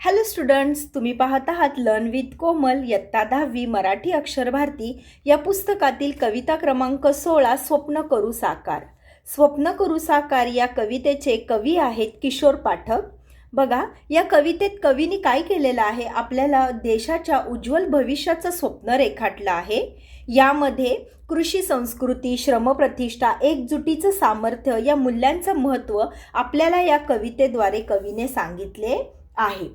Hello students तुम्ही पाहत आहात लर्न विथ कोमल इयत्ता दहावी मराठी अक्षर भारती. या पुस्तकातील कविता क्रमांक सोळा स्वप्न करू साकार. स्वप्न करू साकार या कवितेचे कवी आहेत किशोर पाठक. बघा या कवितेत कवीने काय केलेलं आहे? आपल्याला देशाच्या उज्ज्वल भविष्याचं स्वप्न रेखाटलं आहे. यामध्ये कृषी संस्कृती श्रमप्रतिष्ठा एकजुटीचं सामर्थ्य या मूल्यांचं महत्त्व आपल्याला या कवितेद्वारे कवीने सांगितले आहे.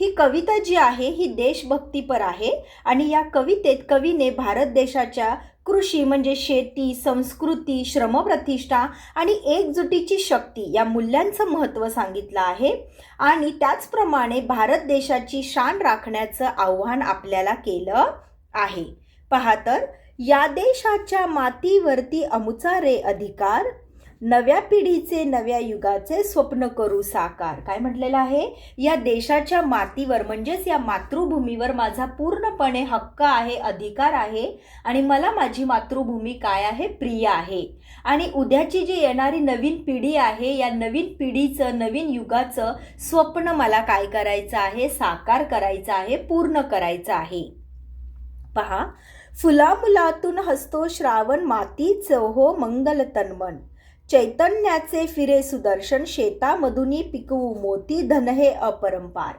ही कविता जी आहे ही देशभक्तीपर आहे आणि या कवितेत कवीने भारत देशाच्या कृषी म्हणजे शेती संस्कृती श्रमप्रतिष्ठा आणि एकजुटीची शक्ती या मूल्यांचं महत्त्व सांगितलं आहे आणि त्याचप्रमाणे भारत देशाची शान राखण्याचं आव्हान आपल्याला केलं आहे. पहा तर या देशाच्या मातीवरती अमुचा रे अधिकार नव्या पिढीचे नव्या युगाचे स्वप्न करू साकार. काय म्हटलेलं आहे? या देशाच्या मातीवर म्हणजेच या मातृभूमीवर माझा पूर्णपणे हक्क आहे अधिकार आहे आणि मला माझी मातृभूमी काय आहे? प्रिय आहे. आणि उद्याची जी येणारी नवीन पिढी आहे या नवीन पिढीचं नवीन युगाचं स्वप्न मला काय करायचं आहे? साकार करायचं आहे पूर्ण करायचं आहे. पहा फुलामुलातून हसतो श्रावण मातीच हो मंगल तन्मन. चैतन्याचे फिरे सुदर्शन शेतामधूनही पिकवू मोती धन हे अपरंपार.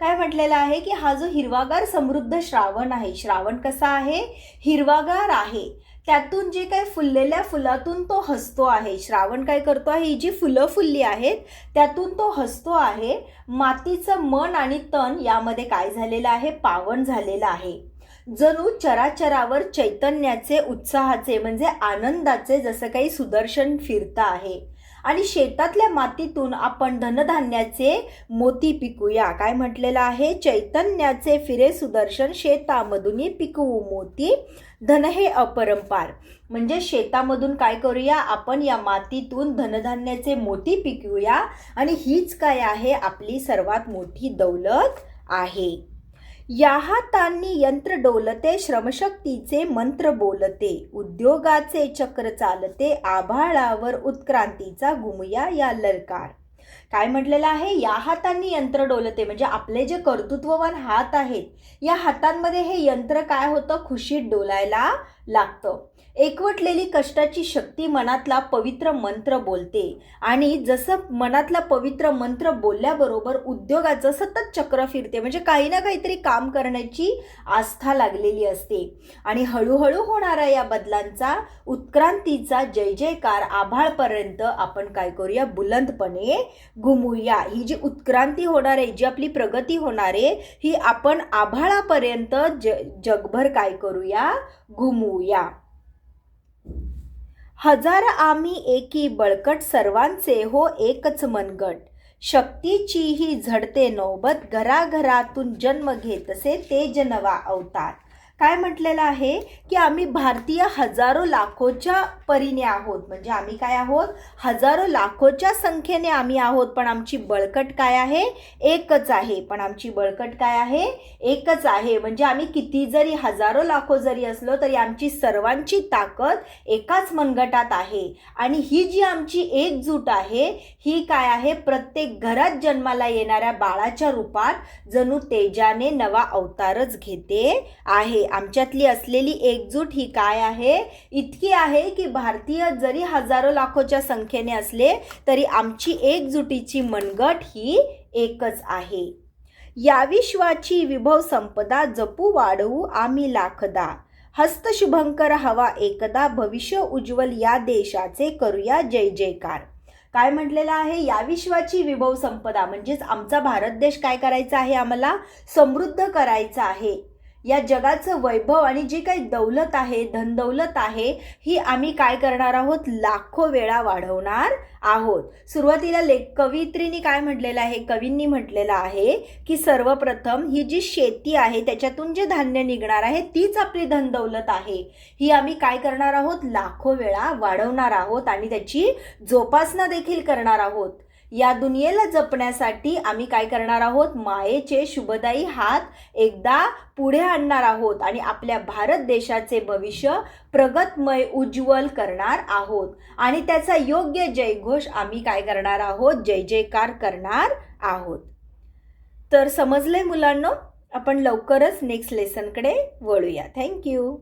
काय म्हटलेलं आहे की हा जो हिरवागार समृद्ध श्रावण आहे श्रावण कसा आहे? हिरवागार आहे. त्यातून जे काही फुललेल्या फुलातून तो हसतो आहे. श्रावण काय करतो आहे? ही जी फुलं फुलली आहेत त्यातून तो हसतो आहे. मातीचं मन आणि तन यामध्ये काय झालेलं आहे? पावन झालेलं आहे. जणू चराचरावर चैतन्याचे उत्साहाचे म्हणजे आनंदाचे जसं काही सुदर्शन फिरतं आहे. आणि शेतातल्या मातीतून आपण धनधान्याचे मोती पिकूया. काय म्हटलेलं आहे? चैतन्याचे फिरे सुदर्शन शेतामधूनही पिकवू मोती धन हे अपरंपार. म्हणजे शेतामधून काय करूया? आपण या मातीतून धनधान्याचे मोती पिकवूया आणि हीच काय आहे? आपली सर्वात मोठी दौलत आहे. या हातांनी यंत्र डोलते श्रमशक्तीचे मंत्र बोलते उद्योगाचे चक्र चालते आभाळावर उत्क्रांतीचा गुमया या ललकार. काय म्हटलेलं आहे? या हातांनी यंत्र डोलते. म्हणजे आपले जे कर्तृत्ववान हात आहेत या हातांमध्ये हे यंत्र काय होतं? खुशीत डोलायला लागतं. एकवटलेली कष्टाची शक्ती मनातला पवित्र मंत्र बोलते. आणि जसं मनातला पवित्र मंत्र बोलल्याबरोबर उद्योगाचं सतत चक्र फिरते. म्हणजे काही ना काहीतरी काम करण्याची आस्था लागलेली असते. आणि हळूहळू होणाऱ्या या बदलांचा उत्क्रांतीचा जय जयकार आभाळपर्यंत आपण काय करूया? बुलंदपणे घुमूया ही जी उत्क्रांती होणार आहे जी आपली प्रगती होणार आहे ही आपण आभाळापर्यंत ज जगभर काय करूया? घुमूया हजार आम्ही एकी बळकट सर्वांचे हो एकच मनगट. शक्तीची ही झडते नौबत घराघरातून जन्म घेतसे ते जनवा अवतार. काय म्हटलेलं आहे की आम्ही भारतीय हजारो लाखोच्या परीने आहोत. म्हणजे आम्ही काय आहोत? हजारो लाखोच्या संख्येने आम्ही आहोत. पण आमची बळकट काय आहे? एकच आहे. पण आमची बळकट काय आहे? एकच आहे. म्हणजे आम्ही किती जरी हजारो लाखो जरी असलो तरी आमची सर्वांची ताकद एकाच मनगटात आहे. आणि ही जी आमची एकजूट आहे ही काय आहे? प्रत्येक घरात जन्माला येणाऱ्या बाळाच्या रूपात जणू तेजाने नवा अवतारच घेते आहे. आमच्यातली असलेली एकजूट ही काय आहे? इतकी आहे की भारतीय जरी हजारो लाखोच्या संख्येने असले तरी आमची एकजुटीची मनगट ही एकच आहे. या विश्वाची विभव संपदा जपू वाढवू आम्ही लाखदा. हस्तशुभंकर हवा एकदा भविष्य उज्ज्वल या देशाचे करूया जय जयकार. काय म्हटलेलं आहे? या विश्वाची विभव संपदा म्हणजेच आमचा भारत देश काय करायचा आहे आम्हाला? समृद्ध करायचा आहे. या जगाचं वैभव आणि जी काही दौलत आहे धनदौलत आहे ही आम्ही काय करणार आहोत? लाखो वेळा वाढवणार आहोत. सुरुवातीला लेख कवित्रीनी काय म्हटलेलं आहे? कवींनी म्हटलेलं आहे की सर्वप्रथम ही जी शेती आहे त्याच्यातून जे धान्य निघणार आहे तीच आपली धनदौलत आहे. ही आम्ही काय करणार आहोत? लाखो वेळा वाढवणार आहोत आणि त्याची जोपासना देखील करणार आहोत. या दुनियेला जपण्यासाठी आम्ही काय करणार आहोत? मायेचे शुभदायी हात एकदा पुढे आणणार आहोत आणि आपल्या भारत देशाचे भविष्य प्रगतमय उज्ज्वल करणार आहोत. आणि त्याचा योग्य जयघोष आम्ही काय करणार आहोत? जय जयकार करणार आहोत. तर समजलंय मुलांना? आपण लवकरच नेक्स्ट लेसनकडे वळूया. थँक्यू